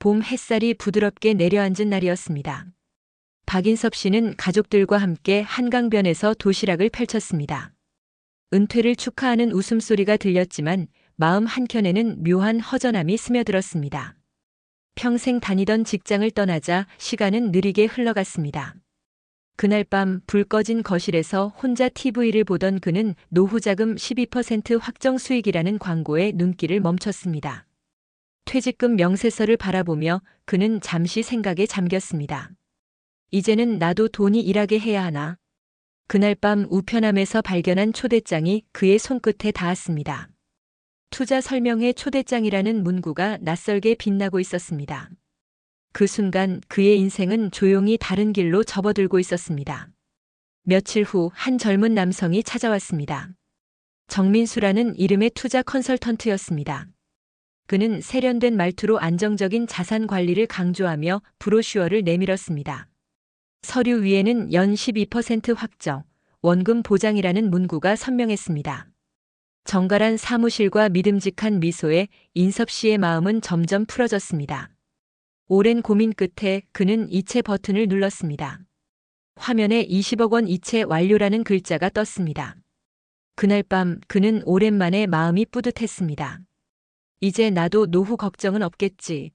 봄 햇살이 부드럽게 내려앉은 날이었습니다. 박인섭 씨는 가족들과 함께 한강변에서 도시락을 펼쳤습니다. 은퇴를 축하하는 웃음소리가 들렸지만 마음 한켠에는 묘한 허전함이 스며들었습니다. 평생 다니던 직장을 떠나자 시간은 느리게 흘러갔습니다. 그날 밤 불 꺼진 거실에서 혼자 TV를 보던 그는 노후자금 12% 확정 수익이라는 광고에 눈길을 멈췄습니다. 퇴직금 명세서를 바라보며 그는 잠시 생각에 잠겼습니다. 이제는 나도 돈이 일하게 해야 하나. 그날 밤 우편함에서 발견한 초대장이 그의 손끝에 닿았습니다. 투자 설명회 초대장이라는 문구가 낯설게 빛나고 있었습니다. 그 순간 그의 인생은 조용히 다른 길로 접어들고 있었습니다. 며칠 후 한 젊은 남성이 찾아왔습니다. 정민수라는 이름의 투자 컨설턴트였습니다. 그는 세련된 말투로 안정적인 자산 관리를 강조하며 브로슈어를 내밀었습니다. 서류 위에는 연 12% 확정, 원금 보장이라는 문구가 선명했습니다. 정갈한 사무실과 믿음직한 미소에 인섭 씨의 마음은 점점 풀어졌습니다. 오랜 고민 끝에 그는 이체 버튼을 눌렀습니다. 화면에 20억 원 이체 완료라는 글자가 떴습니다. 그날 밤 그는 오랜만에 마음이 뿌듯했습니다. 이제 나도 노후 걱정은 없겠지.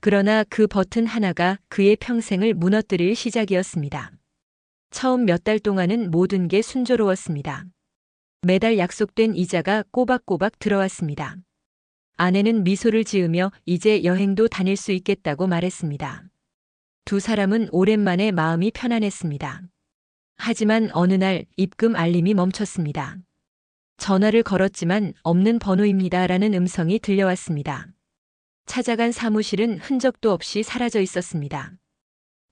그러나 그 버튼 하나가 그의 평생을 무너뜨릴 시작이었습니다. 처음 몇 달 동안은 모든 게 순조로웠습니다. 매달 약속된 이자가 꼬박꼬박 들어왔습니다. 아내는 미소를 지으며 이제 여행도 다닐 수 있겠다고 말했습니다. 두 사람은 오랜만에 마음이 편안했습니다. 하지만 어느 날 입금 알림이 멈췄습니다. 전화를 걸었지만 없는 번호입니다. 라는 음성이 들려왔습니다. 찾아간 사무실은 흔적도 없이 사라져 있었습니다.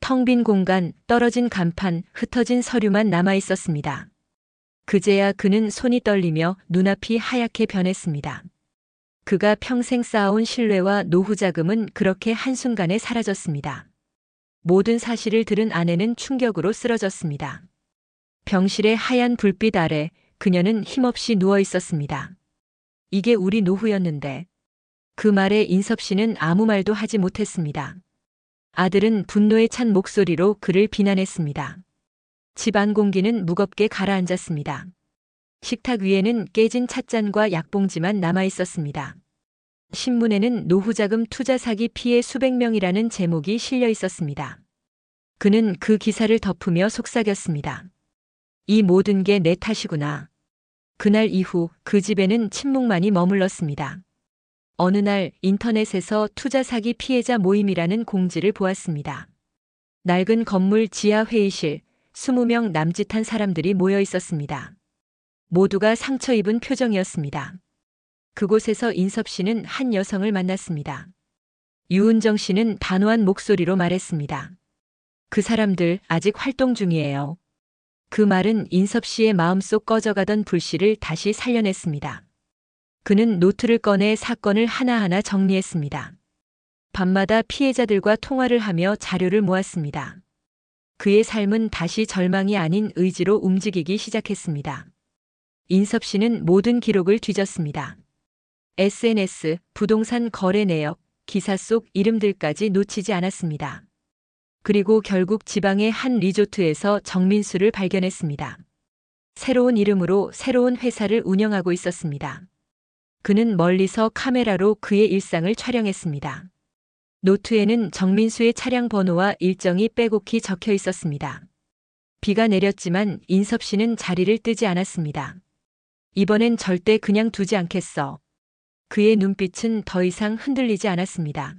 텅 빈 공간, 떨어진 간판, 흩어진 서류만 남아 있었습니다. 그제야 그는 손이 떨리며 눈앞이 하얗게 변했습니다. 그가 평생 쌓아온 신뢰와 노후 자금은 그렇게 한순간에 사라졌습니다. 모든 사실을 들은 아내는 충격으로 쓰러졌습니다. 병실의 하얀 불빛 아래 그녀는 힘없이 누워 있었습니다. 이게 우리 노후였는데. 그 말에 인섭 씨는 아무 말도 하지 못했습니다. 아들은 분노에 찬 목소리로 그를 비난했습니다. 집안 공기는 무겁게 가라앉았습니다. 식탁 위에는 깨진 찻잔과 약봉지만 남아 있었습니다. 신문에는 노후자금 투자 사기 피해 수백 명이라는 제목이 실려 있었습니다. 그는 그 기사를 덮으며 속삭였습니다. 이 모든 게 내 탓이구나. 그날 이후 그 집에는 침묵만이 머물렀습니다. 어느 날 인터넷에서 투자 사기 피해자 모임이라는 공지를 보았습니다. 낡은 건물 지하 회의실, 20명 남짓한 사람들이 모여 있었습니다. 모두가 상처 입은 표정이었습니다. 그곳에서 인섭 씨는 한 여성을 만났습니다. 유은정 씨는 단호한 목소리로 말했습니다. 그 사람들 아직 활동 중이에요. 그 말은 인섭 씨의 마음속 꺼져가던 불씨를 다시 살려냈습니다. 그는 노트를 꺼내 사건을 하나하나 정리했습니다. 밤마다 피해자들과 통화를 하며 자료를 모았습니다. 그의 삶은 다시 절망이 아닌 의지로 움직이기 시작했습니다. 인섭 씨는 모든 기록을 뒤졌습니다. SNS, 부동산 거래 내역, 기사 속 이름들까지 놓치지 않았습니다. 그리고 결국 지방의 한 리조트에서 정민수를 발견했습니다. 새로운 이름으로 새로운 회사를 운영하고 있었습니다. 그는 멀리서 카메라로 그의 일상을 촬영했습니다. 노트에는 정민수의 차량 번호와 일정이 빼곡히 적혀 있었습니다. 비가 내렸지만 인섭 씨는 자리를 뜨지 않았습니다. 이번엔 절대 그냥 두지 않겠어. 그의 눈빛은 더 이상 흔들리지 않았습니다.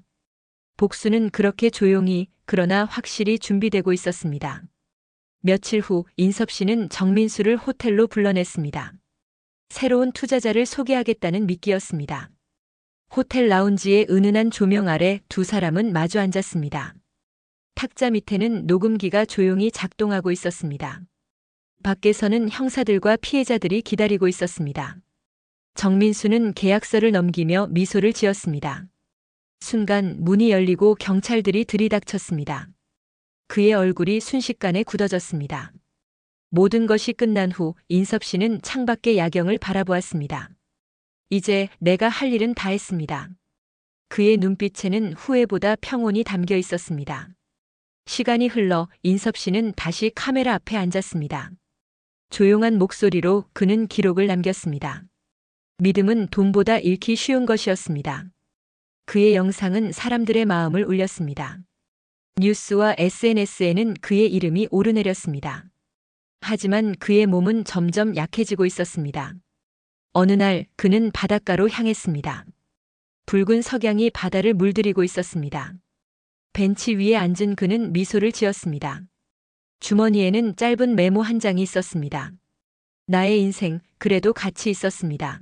복수는 그렇게 조용히 그러나 확실히 준비되고 있었습니다. 며칠 후 인섭 씨는 정민수를 호텔로 불러냈습니다. 새로운 투자자를 소개하겠다는 미끼였습니다. 호텔 라운지의 은은한 조명 아래 두 사람은 마주 앉았습니다. 탁자 밑에는 녹음기가 조용히 작동하고 있었습니다. 밖에서는 형사들과 피해자들이 기다리고 있었습니다. 정민수는 계약서를 넘기며 미소를 지었습니다. 순간 문이 열리고 경찰들이 들이닥쳤습니다. 그의 얼굴이 순식간에 굳어졌습니다. 모든 것이 끝난 후 인섭 씨는 창밖의 야경을 바라보았습니다. 이제 내가 할 일은 다 했습니다. 그의 눈빛에는 후회보다 평온이 담겨 있었습니다. 시간이 흘러 인섭 씨는 다시 카메라 앞에 앉았습니다. 조용한 목소리로 그는 기록을 남겼습니다. 믿음은 돈보다 잃기 쉬운 것이었습니다. 그의 영상은 사람들의 마음을 울렸습니다. 뉴스와 SNS에는 그의 이름이 오르내렸습니다. 하지만 그의 몸은 점점 약해지고 있었습니다. 어느 날 그는 바닷가로 향했습니다. 붉은 석양이 바다를 물들이고 있었습니다. 벤치 위에 앉은 그는 미소를 지었습니다. 주머니에는 짧은 메모 한 장이 있었습니다. 나의 인생, 그래도 가치 있었습니다.